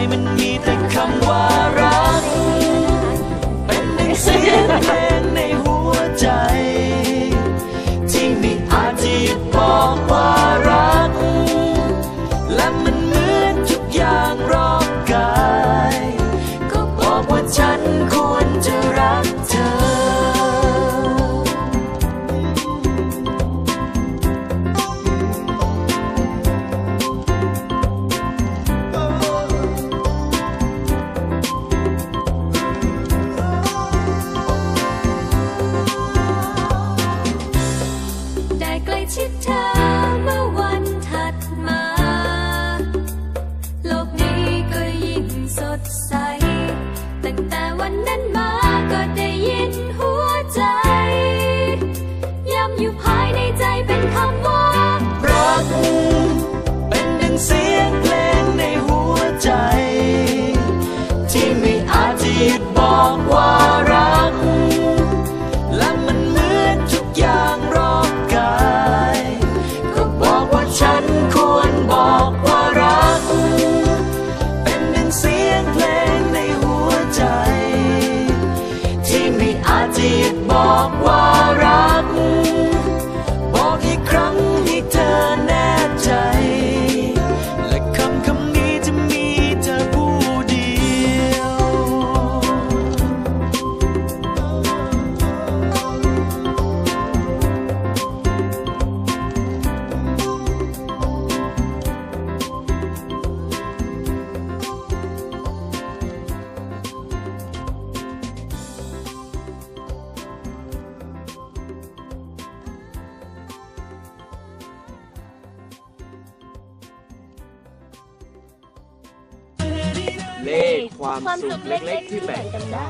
time in me. สดใส ตั้งแต่วันนั้นมา เลขความสุขเล็กๆที่แบ่งกันได้